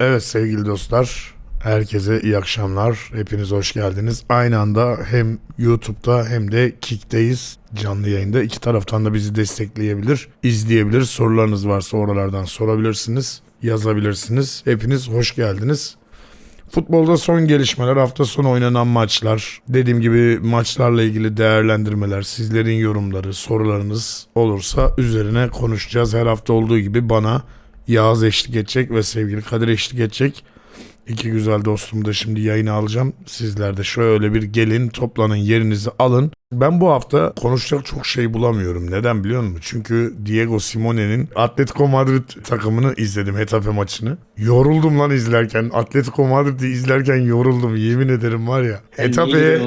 Evet sevgili dostlar, herkese iyi akşamlar. Hepiniz hoş geldiniz. Aynı anda hem YouTube'da hem de Kick'teyiz. Canlı yayında. İki taraftan da bizi destekleyebilir, izleyebilir. Sorularınız varsa oralardan sorabilirsiniz, yazabilirsiniz. Hepiniz hoş geldiniz. Futbolda son gelişmeler, hafta sonu oynanan maçlar, dediğim gibi maçlarla ilgili değerlendirmeler, sizlerin yorumları, sorularınız olursa üzerine konuşacağız. Her hafta olduğu gibi bana Yağız eşlik edecek ve sevgili Kadir eşlik edecek. İki güzel dostumu da şimdi yayına alacağım. Sizler de şöyle bir gelin, toplanın, yerinizi alın. Ben bu hafta konuşacak çok şey bulamıyorum. Neden biliyor musun? Çünkü Diego Simone'nin Atletico Madrid takımını izledim Hetafe maçını. Yoruldum lan izlerken. Atletico Madrid'i izlerken yoruldum. Yemin ederim var ya.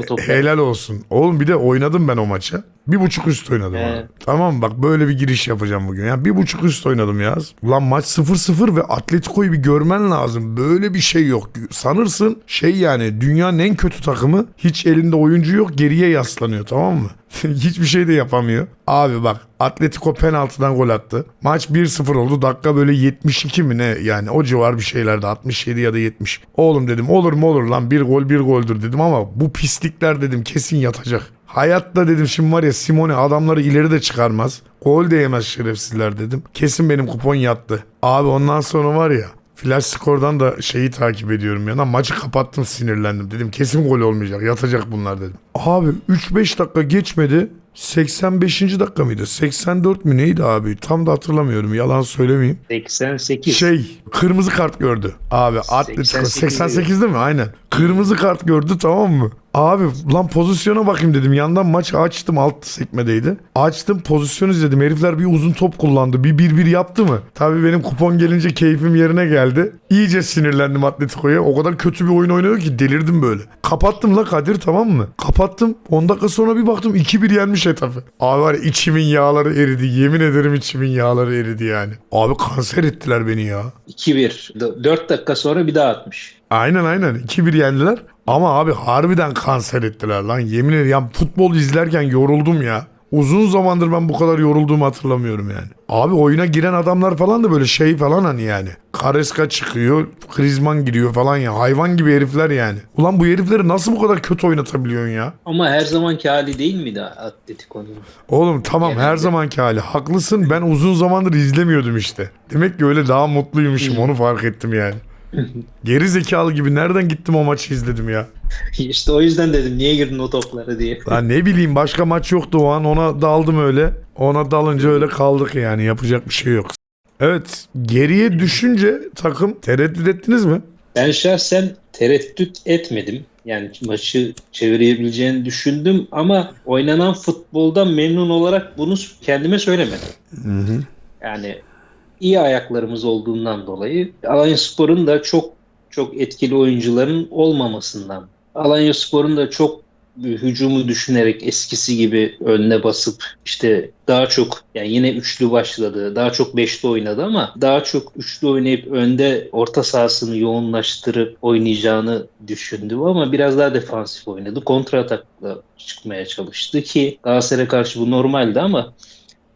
Toplara? helal olsun. Oğlum bir de oynadım ben o maça. Bir buçuk üst oynadım He. abi. Tamam bak böyle bir giriş yapacağım bugün. Ya bir buçuk üst oynadım yaz. Ulan maç 0-0 ve Atletico'yu bir görmen lazım. Böyle bir şey yok. Sanırsın şey yani dünyanın en kötü takımı hiç elinde oyuncu yok geriye yaslanıyor tamam mı? Hiçbir şey de yapamıyor. Abi bak Atletico penaltıdan gol attı. Maç 1-0 oldu. Dakika böyle 72 mi ne yani o civar bir şeylerde 67 ya da 70. Oğlum dedim olur mu olur lan bir gol bir goldür dedim ama bu pislikler dedim kesin yatacak. Hayatta dedim şimdi var ya Simone adamları ileri de çıkarmaz. Gol de yemez şerefsizler dedim. Kesin benim kupon yattı. Abi ondan sonra var ya Flash skordan da şeyi takip ediyorum ya. Lan Maçı kapattım sinirlendim. Dedim kesin gol olmayacak. Yatacak bunlar dedim. Abi 3-5 dakika geçmedi. 85. dakika mıydı? 84 mü neydi abi? Tam da hatırlamıyorum. Yalan söylemeyeyim. 88. Şey kırmızı kart gördü. Abi Atletico 88 88 değil mi? Aynen. Kırmızı kart gördü tamam mı? Abi lan pozisyona bakayım dedim. Yandan maç açtım alt sekmedeydi. Açtım pozisyon izledim. Herifler bir uzun top kullandı. Bir bir bir yaptı mı? Tabii benim kupon gelince keyfim yerine geldi. İyice sinirlendim Atletico'ya. O kadar kötü bir oyun oynuyor ki delirdim böyle. Kapattım la Kadir tamam mı? Kapattım. 10 dakika sonra bir baktım 2-1 yenmiş Hetafe. Abi var içimin yağları eridi. Yemin ederim içimin yağları eridi yani. Abi kanser ettiler beni ya. 2-1. 4 dakika sonra bir daha atmış. Aynen aynen 2-1 yendiler. Ama abi harbiden kanser ettiler lan. Yemin ederim futbol izlerken yoruldum ya. Uzun zamandır ben bu kadar yorulduğumu hatırlamıyorum yani. Abi oyuna giren adamlar falan da böyle şey falan hani yani. Kareska çıkıyor, Krizman giriyor falan ya. Hayvan gibi herifler yani. Ulan bu herifleri nasıl bu kadar kötü oynatabiliyorsun ya? Ama her zamanki hali değil miydi Atletico'nun? Oğlum tamam her zamanki hali. Haklısın ben uzun zamandır izlemiyordum işte. Demek ki öyle daha mutluymuşum onu fark ettim yani. Geri zekalı gibi nereden gittim o maçı izledim ya. işte o yüzden dedim niye girdin o toplara diye. Lan ne bileyim başka maç yoktu o an ona daldım öyle. Ona dalınca öyle kaldık yani yapacak bir şey yok. Evet geriye düşünce takım tereddüt ettiniz mi? Ben şahsen tereddüt etmedim. Yani maçı çevirebileceğini düşündüm ama oynanan futboldan memnun olarak bunu kendime söylemedim. Yani iyi ayaklarımız olduğundan dolayı Alanya Spor'un da çok çok etkili oyuncuların olmamasından. Alanya Spor'un da çok hücumu düşünerek eskisi gibi önüne basıp işte daha çok yani yine üçlü başladı. Daha çok beşli oynadı ama daha çok üçlü oynayıp önde orta sahasını yoğunlaştırıp oynayacağını düşündüm ama biraz daha defansif oynadı. Kontra atakla çıkmaya çalıştı ki Galatasaray'a karşı bu normaldi ama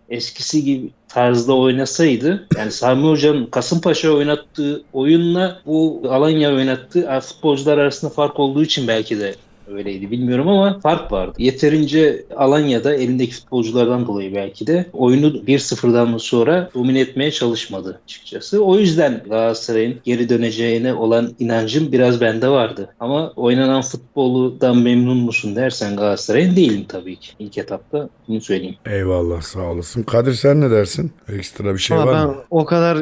eskisi gibi tarzda oynasaydı yani Sami Hoca'nın Kasımpaşa oynattığı oyunla bu Alanya oynattığı futbolcular arasında fark olduğu için belki de öyleydi bilmiyorum ama fark vardı. Yeterince Alanya'da elindeki futbolculardan dolayı belki de oyunu 1-0'dan sonra domine etmeye çalışmadı açıkçası. O yüzden Galatasaray'ın geri döneceğine olan inancım biraz bende vardı. Ama oynanan futboldan memnun musun dersen Galatasaray'ın değilim tabii ki. İlk etapta bunu söyleyeyim. Eyvallah sağ olasın. Kadir sen ne dersin? Ekstra bir şey Ama var ben mı? o kadar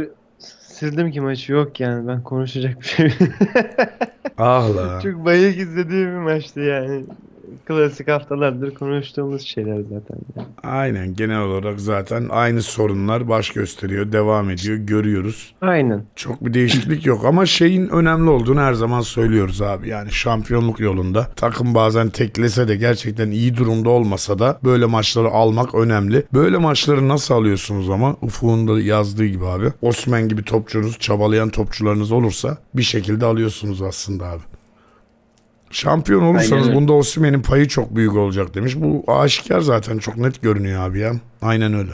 sildim ki maçı yok yani ben konuşacak bir şey. Ah la. Çok bayık izlediğim bir maçtı yani. Klasik haftalardır konuştuğumuz şeyler zaten. yani. Aynen genel olarak zaten aynı sorunlar baş gösteriyor, devam ediyor, görüyoruz. Aynen. Çok bir değişiklik yok ama şeyin önemli olduğunu her zaman söylüyoruz abi. Yani şampiyonluk yolunda takım bazen teklese de gerçekten iyi durumda olmasa da böyle maçları almak önemli. Böyle maçları nasıl alıyorsunuz ama Ufuk'un da yazdığı gibi abi. Osman gibi topçunuz, çabalayan topçularınız olursa bir şekilde alıyorsunuz aslında abi. Şampiyon olursanız Aynen öyle. bunda Osimhen'in payı çok büyük olacak demiş. Bu aşikar zaten çok net görünüyor abi ya. Aynen öyle.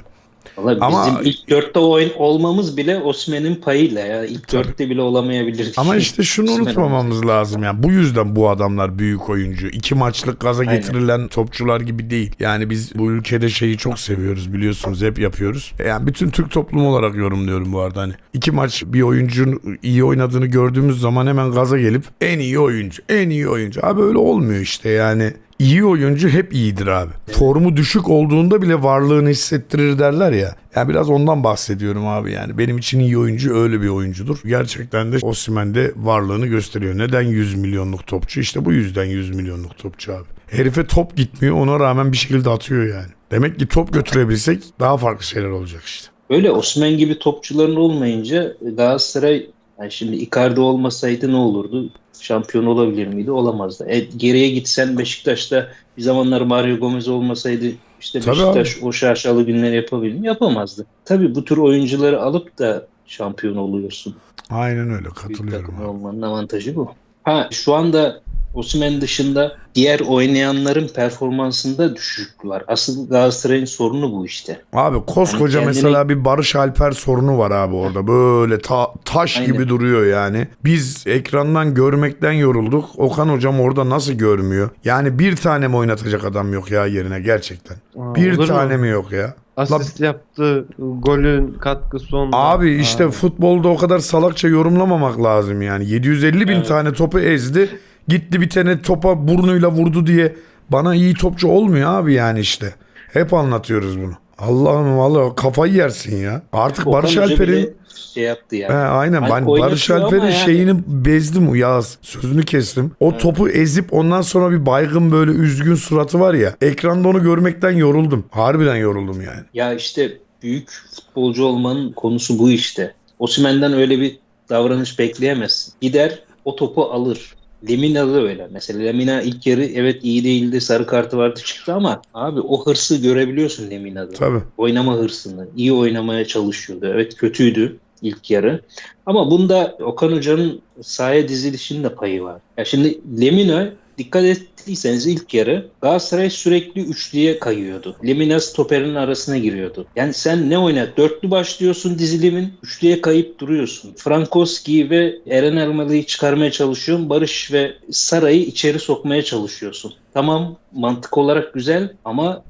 Valla bizim Ama- ilk dörtte oyun olmamız bile Osman'ın payıyla ya. İlk Tabii. dörtte bile olamayabilirdik. Ama işte şunu Osimhen unutmamamız lazım yani. Bu yüzden bu adamlar büyük oyuncu. İki maçlık gaza Aynen. getirilen topçular gibi değil. Yani biz bu ülkede şeyi çok seviyoruz biliyorsunuz hep yapıyoruz. Yani bütün Türk toplumu olarak yorumluyorum bu arada hani. İki maç bir oyuncunun iyi oynadığını gördüğümüz zaman hemen gaza gelip en iyi oyuncu, en iyi oyuncu. Abi öyle olmuyor işte yani. İyi oyuncu hep iyidir abi. Formu düşük olduğunda bile varlığını hissettirir derler ya. Yani biraz ondan bahsediyorum abi yani. Benim için iyi oyuncu öyle bir oyuncudur. Gerçekten de Osimhen de varlığını gösteriyor. Neden 100 milyonluk topçu? İşte bu yüzden 100 milyonluk topçu abi. Herife top gitmiyor ona rağmen bir şekilde atıyor yani. Demek ki top götürebilsek daha farklı şeyler olacak işte. Öyle Osman gibi topçuların olmayınca Galatasaray yani şimdi Icardi olmasaydı ne olurdu? Şampiyon olabilir miydi? Olamazdı. E, geriye gitsen Beşiktaş'ta bir zamanlar Mario Gomez olmasaydı işte Tabii Beşiktaş o şaşalı günleri yapabilir mi? Yapamazdı. Tabii bu tür oyuncuları alıp da şampiyon oluyorsun. Aynen öyle Büyük katılıyorum takım abi. olmanın avantajı bu. Ha şu anda Osimhen dışında diğer oynayanların performansında düşük var. Asıl Galatasaray'ın sorunu bu işte. Abi koskoca Yani kendine- mesela bir Barış Alper sorunu var abi orada. Böyle ta- taş Aynen. gibi duruyor yani. Biz ekrandan görmekten yorulduk. Okan hocam orada nasıl görmüyor? Yani bir tane mi oynatacak adam yok ya yerine gerçekten. Aa, Bir tane mi yok ya? Asist yaptı. Golün katkısı onda. Abi işte Aa, futbolda o kadar salakça yorumlamamak lazım yani. 750 bin Evet. tane topu ezdi. Gitti bir tane topa burnuyla vurdu diye bana iyi topçu olmuyor abi yani işte. Hep anlatıyoruz bunu. Allah'ım vallahi kafayı yersin ya. Artık Okan Barış Hoca bile Alper'in şey yaptı yani. He, aynen Hani ben oynatıyor Barış ama Alper'in yani- şeyini bezdim Yağız. Sözünü kestim. O topu ezip ondan sonra bir baygın böyle üzgün suratı var ya. Ekranda onu görmekten yoruldum. Harbiden yoruldum yani. Ya işte büyük futbolcu olmanın konusu bu işte. Osimhen'den öyle bir davranış bekleyemezsin. Gider o topu alır. Lemina da öyle. Mesela Lemina ilk yarı evet iyi değildi. Sarı kartı vardı çıktı ama abi o hırsı görebiliyorsun Lemina'da. Tabii. Oynama hırsını. iyi oynamaya çalışıyordu. Evet kötüydü ilk yarı. Ama bunda Okan Hoca'nın sahaya dizilişinin de payı var. Ya şimdi Lemina dikkat ettiyseniz ilk yarı Galatasaray sürekli üçlüye kayıyordu. Lemina stoperin arasına giriyordu. Yani sen ne oynat? Dörtlü başlıyorsun dizilimin. Üçlüye kayıp duruyorsun. Frankowski ve Eren Elmalı'yı çıkarmaya çalışıyorsun. Barış ve Saray'ı içeri sokmaya çalışıyorsun. Tamam mantık olarak güzel ama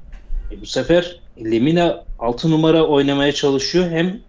e, bu sefer Lemina 6 numara oynamaya çalışıyor hem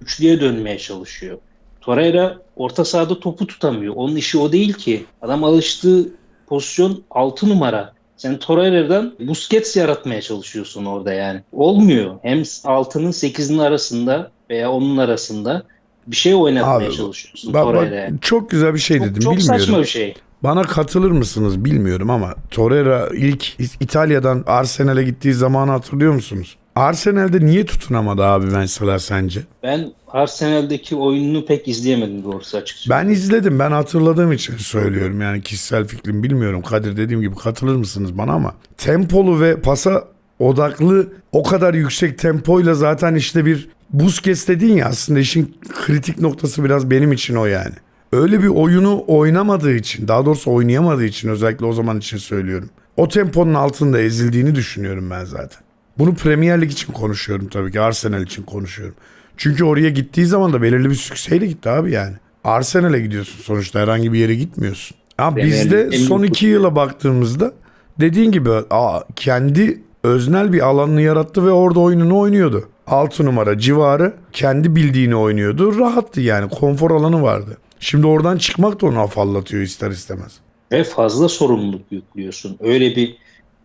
üçlüye dönmeye çalışıyor. Torreira orta sahada topu tutamıyor. Onun işi o değil ki. Adam alıştığı pozisyon 6 numara. Sen Torreira'dan Busquets yaratmaya çalışıyorsun orada yani. Olmuyor. Hem 6'nın 8'in arasında veya onun arasında bir şey oynatmaya Abi, çalışıyorsun Bak, bak, Torreira'ya. çok güzel bir şey Çok, dedim. çok Bilmiyorum. saçma bir şey. Bana katılır mısınız bilmiyorum ama Torreira ilk İtalya'dan Arsenal'e gittiği zamanı hatırlıyor musunuz? Arsenal'de niye tutunamadı abi mesela sence? Ben Arsenal'deki oyununu pek izleyemedim doğrusu açıkçası. Ben izledim. Ben hatırladığım için söylüyorum. Yani kişisel fikrim bilmiyorum. Kadir dediğim gibi katılır mısınız bana ama tempolu ve pasa odaklı o kadar yüksek tempoyla zaten işte bir Busquets dedin ya aslında işin kritik noktası biraz benim için o yani. Öyle bir oyunu oynamadığı için daha doğrusu oynayamadığı için özellikle o zaman için söylüyorum. O temponun altında ezildiğini düşünüyorum ben zaten. Bunu Premier Lig için konuşuyorum tabii ki. Arsenal için konuşuyorum. Çünkü oraya gittiği zaman da belirli bir sükseyle gitti abi yani. Arsenal'e gidiyorsun sonuçta herhangi bir yere gitmiyorsun. Ama bizde son iki yıla baktığımızda dediğin gibi aa, kendi öznel bir alanını yarattı ve orada oyununu oynuyordu. 6 numara civarı kendi bildiğini oynuyordu. Rahattı yani konfor alanı vardı. Şimdi oradan çıkmak da onu afallatıyor ister istemez. Ve fazla sorumluluk yüklüyorsun. Öyle bir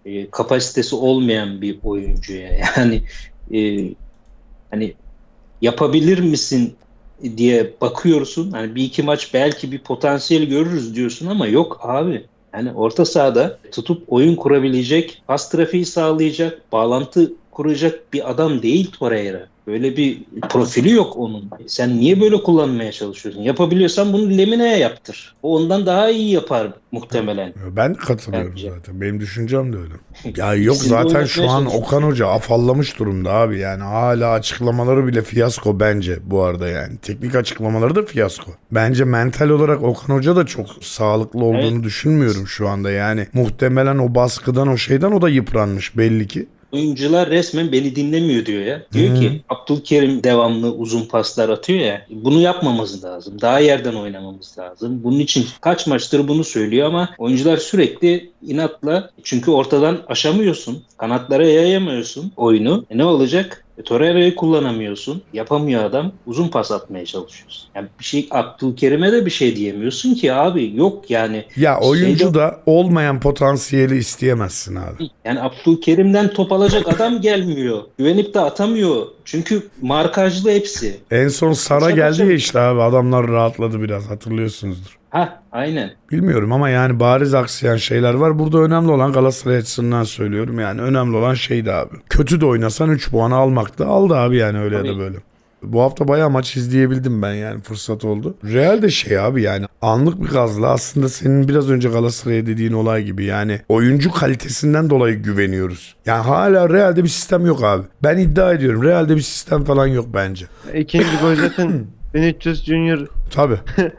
e, kapasitesi olmayan bir oyuncuya. Yani e, hani yapabilir misin diye bakıyorsun. Hani bir iki maç belki bir potansiyel görürüz diyorsun ama yok abi. Yani orta sahada tutup oyun kurabilecek, pas trafiği sağlayacak, bağlantı kuracak bir adam değil Torreira. Böyle bir profili yok onun. Sen niye böyle kullanmaya çalışıyorsun? Yapabiliyorsan bunu Lemina'ya yaptır. O ondan daha iyi yapar muhtemelen. Ben katılıyorum Bence. zaten. Benim düşüncem de öyle. Ya yok zaten şu an. Okan Hoca afallamış durumda abi. Yani hala açıklamaları bile fiyasko bence bu arada yani. Teknik açıklamaları da fiyasko. Bence mental olarak Okan Hoca da çok sağlıklı olduğunu Evet. düşünmüyorum şu anda. Yani muhtemelen o baskıdan o şeyden o da yıpranmış belli ki. Oyuncular resmen beni dinlemiyor diyor ya. Diyor Hı. ki Abdülkerim devamlı uzun paslar atıyor ya. Bunu yapmamamız lazım. Daha yerden oynamamız lazım. Bunun için kaç maçtır bunu söylüyor ama oyuncular sürekli inatla çünkü ortadan aşamıyorsun. Kanatlara yayamıyorsun oyunu. E ne olacak? E, Torreira'yı kullanamıyorsun. Yapamıyor adam. Uzun pas atmaya çalışıyorsun. Yani bir şey Abdülkerim'e de bir şey diyemiyorsun ki abi yok yani. Ya oyuncu Şeyde- da olmayan potansiyeli isteyemezsin abi. Yani Abdülkerim'den top alacak adam gelmiyor. Güvenip de atamıyor. Çünkü markajlı hepsi. En son Sara geldi ya işte abi adamlar rahatladı biraz hatırlıyorsunuzdur. Ha aynen. Bilmiyorum ama yani bariz aksayan şeyler var. Burada önemli olan Galatasaray açısından söylüyorum yani önemli olan şeydi abi. Kötü de oynasan 3 puanı almaktı. Aldı abi yani öyle ya da Tabii. böyle. Bu hafta bayağı maç izleyebildim ben yani fırsat oldu. Real de şey abi yani anlık bir gazla aslında senin biraz önce Galatasaray'a dediğin olay gibi yani oyuncu kalitesinden dolayı güveniyoruz. Yani hala Real'de bir sistem yok abi. Ben iddia ediyorum Real'de bir sistem falan yok bence. İkinci gol zaten 1300 Junior Tabii.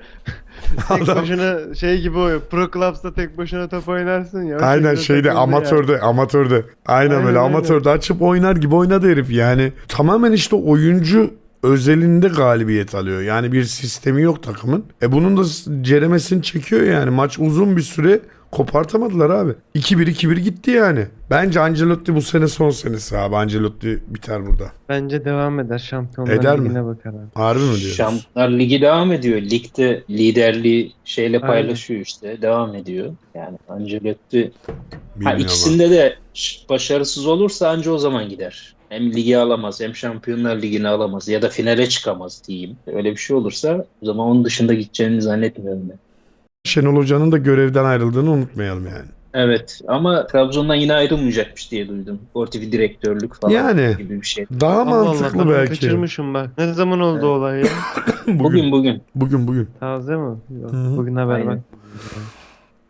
tek Adam- başına şey gibi oluyor. Pro Clubs'ta tek başına top oynarsın ya. O Aynen şekilde şeyde takıldı amatörde amatörde. Aynen, Aynen, böyle aynen. amatörde açıp oynar gibi oynadı herif yani. Tamamen işte oyuncu özelinde galibiyet alıyor. Yani bir sistemi yok takımın. E bunun da ceremesini çekiyor yani. Maç uzun bir süre kopartamadılar abi. 2-1 2-1 gitti yani. Bence Ancelotti bu sene son senesi abi. Ancelotti biter burada. Bence devam eder. Şampiyonlar Eder mi? Ligi'ne bakar abi. Harbi mi diyorsun? Şampiyonlar Ligi devam ediyor. Ligde liderliği şeyle Aynen. paylaşıyor işte. Devam ediyor. Yani Ancelotti ha, Bilmiyorum abi. ikisinde de başarısız olursa anca o zaman gider. Hem ligi alamaz hem Şampiyonlar Ligi'ni alamaz ya da finale çıkamaz diyeyim. Öyle bir şey olursa o zaman onun dışında gideceğini zannetmiyorum ben. Şenol Hoca'nın da görevden ayrıldığını unutmayalım yani. Evet ama Trabzon'dan yine ayrılmayacakmış diye duydum. Sportif direktörlük falan Yani. gibi bir şey. Daha Allah Allah mantıklı ben belki. kaçırmışım bak. Ne zaman oldu olay ya? bugün, Bugün bugün. bugün bugün. Taze mi? Yok. Bugün haber Aynen. bak.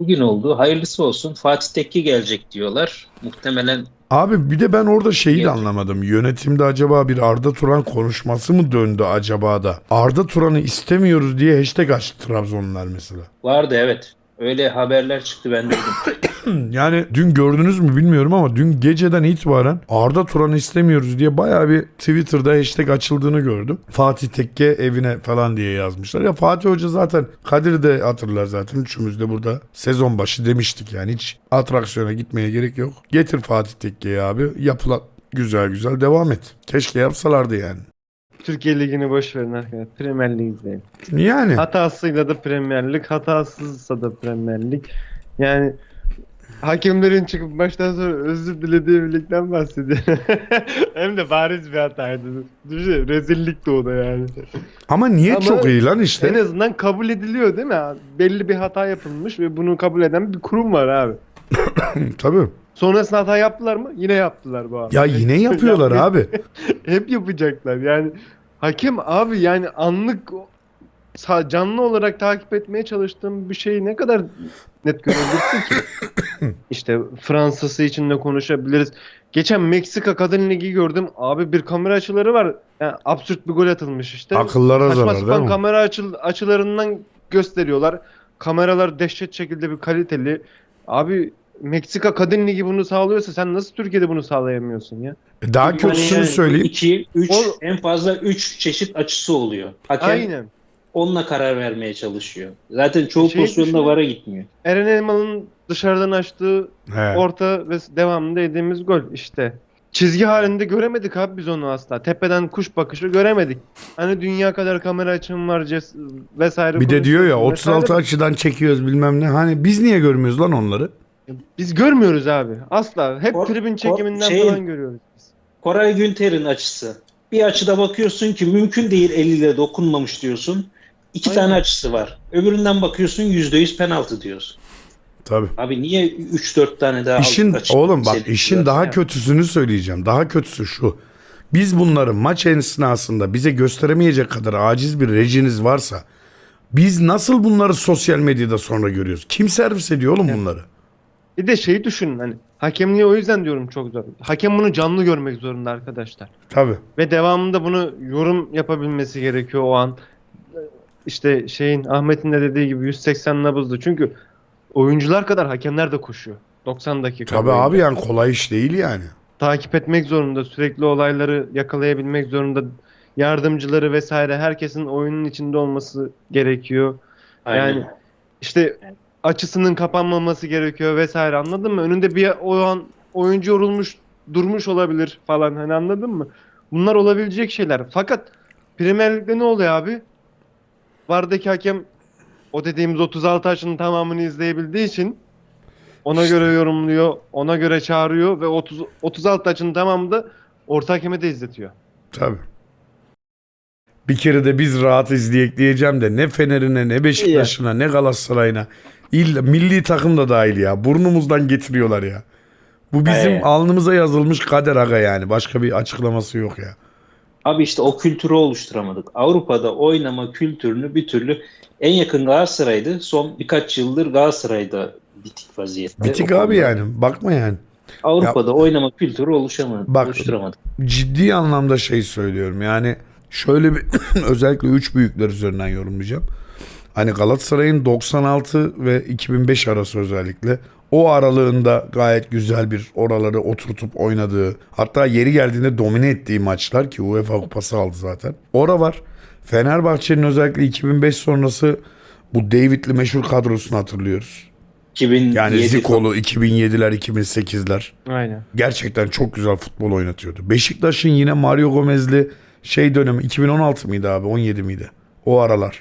Bugün oldu. Hayırlısı olsun. Fatih Tekke gelecek diyorlar. Muhtemelen Abi bir de ben orada şeyi de anlamadım. Yönetimde acaba bir Arda Turan konuşması mı döndü acaba da? Arda Turan'ı istemiyoruz diye hashtag açtı Trabzonlular mesela. vardı evet. Öyle haberler çıktı ben de. Yani dün gördünüz mü bilmiyorum ama dün geceden itibaren Arda Turan'ı istemiyoruz diye bayağı bir Twitter'da hashtag açıldığını gördüm. Fatih Tekke evine falan diye yazmışlar. Ya Fatih Hoca zaten Kadir de hatırlar zaten. Üçümüz de burada sezon başı demiştik yani hiç atraksiyona gitmeye gerek yok. Getir Fatih Tekke'yi abi yapılan güzel güzel devam et. Keşke yapsalardı yani. Türkiye Ligi'ni boş verin arkadaşlar. Premier Lig izleyin. Yani Hatasıyla da Premier Lig, hatasızsa da Premier Lig. Yani hakemlerin çıkıp baştan sonra özür dilediği bir ligden bahsediyor. Hem de bariz bir hataydı. Düşünsene rezillik de o da yani. ama niye Ama çok iyi lan işte. En azından kabul ediliyor değil mi? Belli bir hata yapılmış ve bunu kabul eden bir kurum var abi. Tabii. Sonrasında hata yaptılar mı? Yine yaptılar bu abi. Ya yine yapıyorlar abi. Hep yapacaklar. Yani hakem abi yani anlık canlı olarak takip etmeye çalıştığım bir şeyi ne kadar net görebilirsin ki? işte Fransa'sı için de konuşabiliriz. Geçen Meksika Kadın Ligi gördüm. Abi bir kamera açıları var. Yani absürt bir gol atılmış işte. Akıllara Saçma zarar değil sapan kamera açıl açılarından gösteriyorlar. Kameralar dehşet şekilde bir kaliteli. Abi Meksika Kadın Ligi bunu sağlıyorsa sen nasıl Türkiye'de bunu sağlayamıyorsun ya? Daha kötüsünü Yani söyleyeyim. 2, 3 O- en fazla 3 çeşit açısı oluyor. Hakem Aynen. onunla karar vermeye çalışıyor. Zaten çoğu Şeyi pozisyonda vara gitmiyor. Eren Elmalı'nın dışarıdan açtığı He. orta ve devamında yediğimiz gol işte. Çizgi halinde göremedik abi biz onu asla. Tepeden kuş bakışı göremedik. Hani dünya kadar kamera açım var ces- vesaire. Bir de diyor ya konuşuyorsun 36 vesaire. açıdan çekiyoruz bilmem ne. Hani biz niye görmüyoruz lan onları? Biz görmüyoruz abi. Asla. Hep Kor- tribün çekiminden şeyin- falan görüyoruz biz. Koray Günter'in açısı. Bir açıda bakıyorsun ki mümkün değil eliyle dokunmamış diyorsun. İki Aynen. tane açısı var. Öbüründen bakıyorsun %100 penaltı diyorsun. Tabii. Abi niye 3-4 tane daha İşin oğlum bak işin daha Ya. kötüsünü söyleyeceğim. Daha kötüsü şu. Biz bunları maç esnasında bize gösteremeyecek kadar aciz bir rejiniz varsa biz nasıl bunları sosyal medyada sonra görüyoruz? Kim servis ediyor oğlum bunları? Bir de şeyi düşünün hani hakemliği o yüzden diyorum çok zor. Hakem bunu canlı görmek zorunda arkadaşlar. Tabii. Ve devamında bunu yorum yapabilmesi gerekiyor o an. İşte şeyin Ahmet'in de dediği gibi 180 nabızdı. Çünkü oyuncular kadar hakemler de koşuyor. 90 dakika. Tabii boyunca. abi yani kolay iş değil yani. takip etmek zorunda. Sürekli olayları yakalayabilmek zorunda. Yardımcıları vesaire herkesin oyunun içinde olması gerekiyor. Aynen. Yani işte açısının kapanmaması gerekiyor vesaire anladın mı? Önünde bir o an oyuncu yorulmuş durmuş olabilir falan hani anladın mı? Bunlar olabilecek şeyler. Fakat Premier Lig'de ne oluyor abi? Vardaki hakem o dediğimiz 36 taşın tamamını izleyebildiği için ona İşte. göre yorumluyor, ona göre çağırıyor ve 30 36 taşın tamamını da orta hakeme de izletiyor. Tabii. Bir kere de biz rahat izleyek diyeceğim de ne Fener'ine ne Beşiktaş'ına ne Galatasaray'ına illa milli takım da dahil ya. Burnumuzdan getiriyorlar ya. Bu bizim Evet. alnımıza yazılmış kader aga yani. Başka bir açıklaması yok ya. Abi işte o kültürü oluşturamadık. Avrupa'da oynama kültürünü bir türlü en yakın Galatasaray'dı. Son birkaç yıldır Galatasaray'da bitik vaziyette. Bitik O abi konuda. yani. Bakma yani. Avrupa'da oynama kültürü oluşamadı. Bak- oluşturamadık. ciddi anlamda şey söylüyorum. Yani şöyle bir özellikle üç büyükler üzerinden yorumlayacağım. Hani Galatasaray'ın 96 ve 2005 arası özellikle o aralığında gayet güzel bir oraları oturtup oynadığı hatta yeri geldiğinde domine ettiği maçlar ki UEFA kupası aldı zaten. Ora var. Fenerbahçe'nin özellikle 2005 sonrası bu David'li meşhur kadrosunu hatırlıyoruz. 2007 Yani Ziko'lu 2007'ler 2008'ler Aynen. gerçekten çok güzel futbol oynatıyordu. Beşiktaş'ın yine Mario Gomez'li şey dönemi 2016 mıydı abi 17 miydi? O aralar.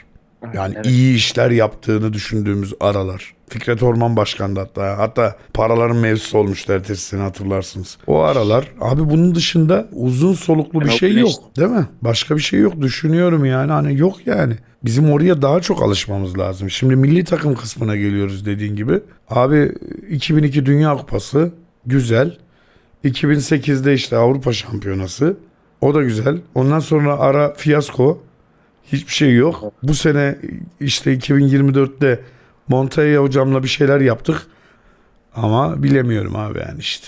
Yani Evet. iyi işler yaptığını düşündüğümüz aralar. Fikret Orman başkandı hatta. Hatta paraların mevzusu olmuştu ertesi sene hatırlarsınız. O aralar abi bunun dışında uzun soluklu bir Yani o şey güneş- yok. Değil mi? Başka bir şey yok. Düşünüyorum yani hani yok yani. Bizim oraya daha çok alışmamız lazım. Şimdi milli takım kısmına geliyoruz dediğin gibi. Abi 2002 Dünya Kupası güzel. 2008'de işte Avrupa Şampiyonası. O da güzel. Ondan sonra ara fiyasko. Hiçbir şey yok. Bu sene işte 2024'te Montaya hocamla bir şeyler yaptık. Ama bilemiyorum abi yani işte.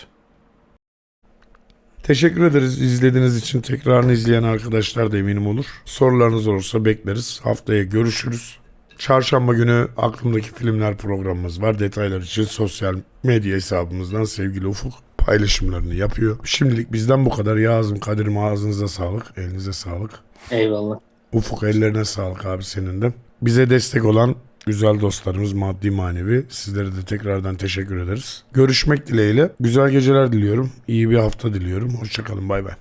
Teşekkür ederiz izlediğiniz için. Tekrarını izleyen arkadaşlar da eminim olur. Sorularınız olursa bekleriz. Haftaya görüşürüz. Çarşamba günü aklımdaki filmler programımız var. Detaylar için sosyal medya hesabımızdan sevgili Ufuk paylaşımlarını yapıyor. Şimdilik bizden bu kadar. Yazım Kadir'im ağzınıza sağlık. Elinize sağlık. Eyvallah. Ufuk ellerine sağlık abi senin de. Bize destek olan güzel dostlarımız maddi manevi. Sizlere de tekrardan teşekkür ederiz. Görüşmek dileğiyle. Güzel geceler diliyorum. İyi bir hafta diliyorum. Hoşçakalın. Bay bay.